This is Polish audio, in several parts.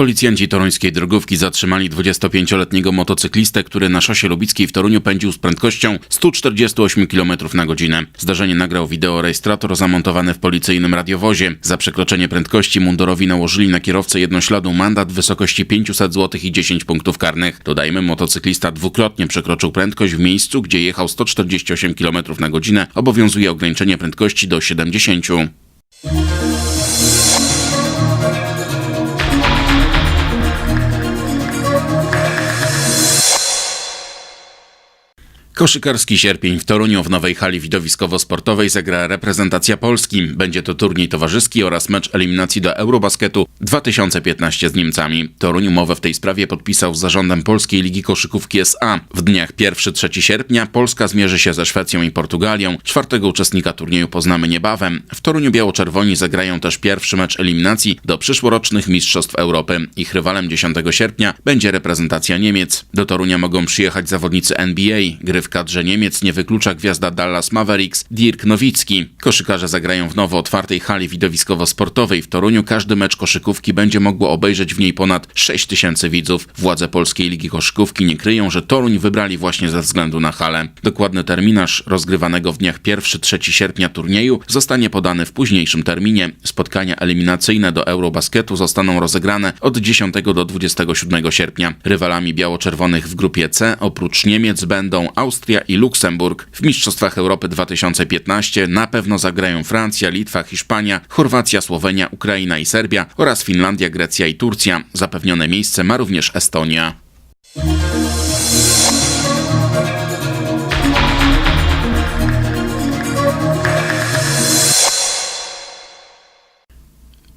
Policjanci toruńskiej drogówki zatrzymali 25-letniego motocyklistę, który na szosie lubickiej w Toruniu pędził z prędkością 148 km na godzinę. Zdarzenie nagrał wideorejestrator zamontowany w policyjnym radiowozie. Za przekroczenie prędkości mundurowi nałożyli na kierowcę jednośladu mandat w wysokości 500 zł i 10 punktów karnych. Dodajmy, motocyklista dwukrotnie przekroczył prędkość w miejscu, gdzie jechał 148 km na godzinę. Obowiązuje ograniczenie prędkości do 70. Koszykarski sierpień w Toruniu w nowej hali widowiskowo-sportowej zagra reprezentacja Polski. Będzie to turniej towarzyski oraz mecz eliminacji do Eurobasketu 2015 z Niemcami. Toruń umowę w tej sprawie podpisał z zarządem Polskiej Ligi Koszykówki SA. W dniach 1-3 sierpnia Polska zmierzy się ze Szwecją i Portugalią. Czwartego uczestnika turnieju poznamy niebawem. W Toruniu biało-czerwoni zagrają też pierwszy mecz eliminacji do przyszłorocznych Mistrzostw Europy. Ich rywalem 10 sierpnia będzie reprezentacja Niemiec. Do Torunia mogą przyjechać zawodnicy NBA. Gry w kadrze Niemiec nie wyklucza gwiazda Dallas Mavericks Dirk Nowicki. Koszykarze zagrają w nowo otwartej hali widowiskowo-sportowej w Toruniu. Każdy mecz koszykówki będzie mogło obejrzeć w niej ponad 6 tysięcy widzów. Władze Polskiej Ligi Koszykówki nie kryją, że Toruń wybrali właśnie ze względu na halę. Dokładny terminarz rozgrywanego w dniach 1-3 sierpnia turnieju zostanie podany w późniejszym terminie. Spotkania eliminacyjne do Eurobasketu zostaną rozegrane od 10 do 27 sierpnia. Rywalami biało-czerwonych w grupie C oprócz Niemiec będą Austria i Luksemburg. W Mistrzostwach Europy 2015 na pewno zagrają Francja, Litwa, Hiszpania, Chorwacja, Słowenia, Ukraina i Serbia oraz Finlandia, Grecja i Turcja. Zapewnione miejsce ma również Estonia.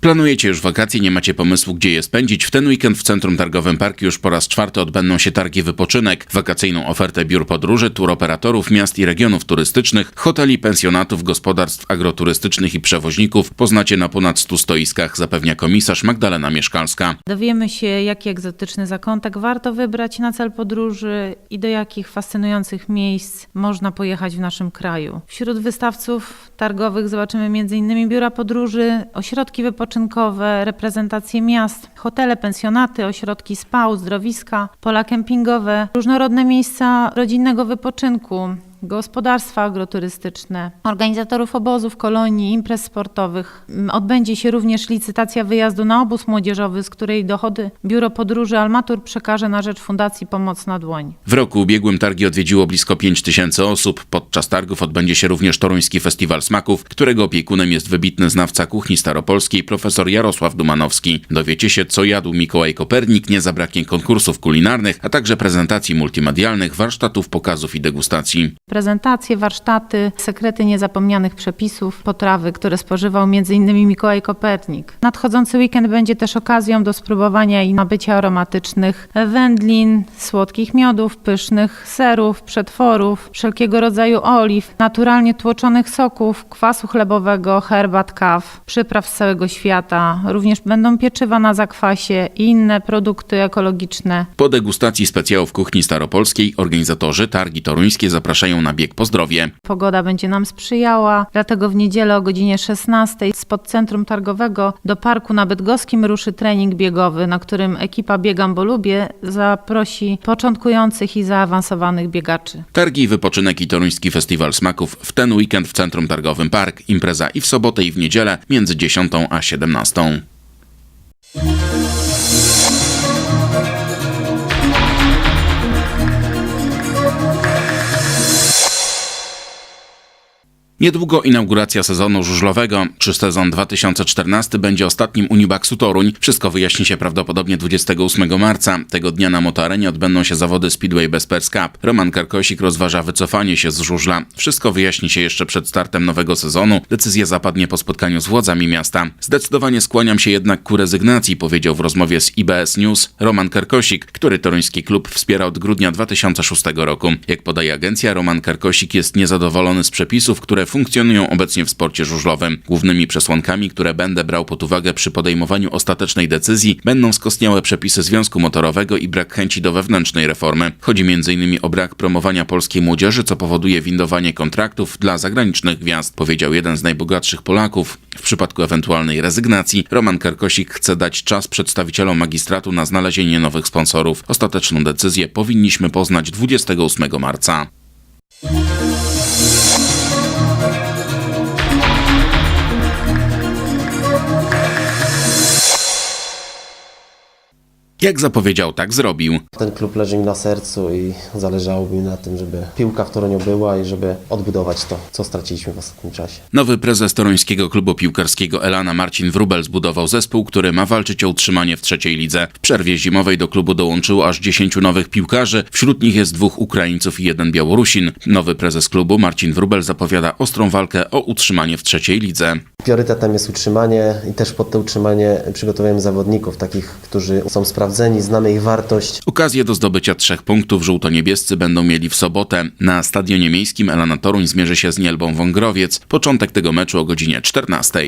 Planujecie już wakacje, nie macie pomysłu, gdzie je spędzić? W ten weekend w Centrum Targowym Parku już po raz czwarty odbędą się targi wypoczynek. Wakacyjną ofertę biur podróży, turoperatorów, miast i regionów turystycznych, hoteli, pensjonatów, gospodarstw agroturystycznych i przewoźników poznacie na ponad 100 stoiskach, zapewnia komisarz Magdalena Mieszkalska. Dowiemy się, jaki egzotyczny zakątek warto wybrać na cel podróży i do jakich fascynujących miejsc można pojechać w naszym kraju. Wśród wystawców targowych zobaczymy m.in. biura podróży, ośrodki reprezentacje miast, hotele, pensjonaty, ośrodki spa, uzdrowiska, pola kempingowe, różnorodne miejsca rodzinnego wypoczynku, gospodarstwa agroturystyczne, organizatorów obozów, kolonii, imprez sportowych. Mm, Odbędzie się również licytacja wyjazdu na obóz młodzieżowy, z której dochody Biuro Podróży Almatur przekaże na rzecz Fundacji Pomoc na Dłoń. W roku ubiegłym targi odwiedziło blisko 5 tysięcy osób. Podczas targów odbędzie się również Toruński Festiwal Smaków, którego opiekunem jest wybitny znawca kuchni staropolskiej profesor Jarosław Dumanowski. Dowiecie się, co jadł Mikołaj Kopernik, nie zabraknie konkursów kulinarnych, a także prezentacji multimedialnych, warsztatów, pokazów i degustacji. Prezentacje, warsztaty, sekrety niezapomnianych przepisów, potrawy, które spożywał m.in. Mikołaj Kopernik. Nadchodzący weekend będzie też okazją do spróbowania i nabycia aromatycznych wędlin, słodkich miodów, pysznych serów, przetworów, wszelkiego rodzaju oliw, naturalnie tłoczonych soków, kwasu chlebowego, herbat, kaw, przypraw z całego świata. Również będą pieczywa na zakwasie i inne produkty ekologiczne. Po degustacji specjałów kuchni staropolskiej organizatorzy targi toruńskie zapraszają na bieg po zdrowie. Pogoda będzie nam sprzyjała, dlatego w niedzielę o godzinie 16 spod centrum targowego do parku na Bydgoskim ruszy trening biegowy, na którym ekipa Biegam Bo Lubię zaprosi początkujących i zaawansowanych biegaczy. Targi wypoczynek i Toruński Festiwal Smaków w ten weekend w Centrum Targowym Park. Impreza i w sobotę i w niedzielę między 10 a 17. Niedługo inauguracja sezonu żużlowego. Czy sezon 2014 będzie ostatnim Unibaxu Toruń? Wszystko wyjaśni się prawdopodobnie 28 marca. Tego dnia na motoarenie odbędą się zawody Speedway Bespers Cup. Roman Karkosik rozważa wycofanie się z żużla. Wszystko wyjaśni się jeszcze przed startem nowego sezonu. Decyzja zapadnie po spotkaniu z władzami miasta. Zdecydowanie skłaniam się jednak ku rezygnacji, powiedział w rozmowie z IBS News Roman Karkosik, który toruński klub wspiera od grudnia 2006 roku. Jak podaje agencja, Roman Karkosik jest niezadowolony z przepisów, które funkcjonują obecnie w sporcie żużlowym. Głównymi przesłankami, które będę brał pod uwagę przy podejmowaniu ostatecznej decyzji, będą skostniałe przepisy związku motorowego i brak chęci do wewnętrznej reformy. Chodzi m.in. o brak promowania polskiej młodzieży, co powoduje windowanie kontraktów dla zagranicznych gwiazd, powiedział jeden z najbogatszych Polaków. W przypadku ewentualnej rezygnacji Roman Karkosik chce dać czas przedstawicielom magistratu na znalezienie nowych sponsorów. Ostateczną decyzję powinniśmy poznać 28 marca. Jak zapowiedział, tak zrobił. Ten klub leży mi na sercu i zależało mi na tym, żeby piłka w Toruniu była i żeby odbudować to, co straciliśmy w ostatnim czasie. Nowy prezes toruńskiego klubu piłkarskiego Elana Marcin Wrubel zbudował zespół, który ma walczyć o utrzymanie w trzeciej lidze. W przerwie zimowej do klubu dołączyło aż 10 nowych piłkarzy, wśród nich jest dwóch Ukraińców i jeden Białorusin. Nowy prezes klubu Marcin Wrubel zapowiada ostrą walkę o utrzymanie w trzeciej lidze. Priorytetem jest utrzymanie i też pod to utrzymanie przygotowujemy zawodników, takich, którzy są sprawdzeni, znamy ich wartość. Okazję do zdobycia trzech punktów żółto-niebiescy będą mieli w sobotę. Na stadionie miejskim Elana Toruń zmierzy się z Nielbą Wągrowiec. Początek tego meczu o godzinie 14.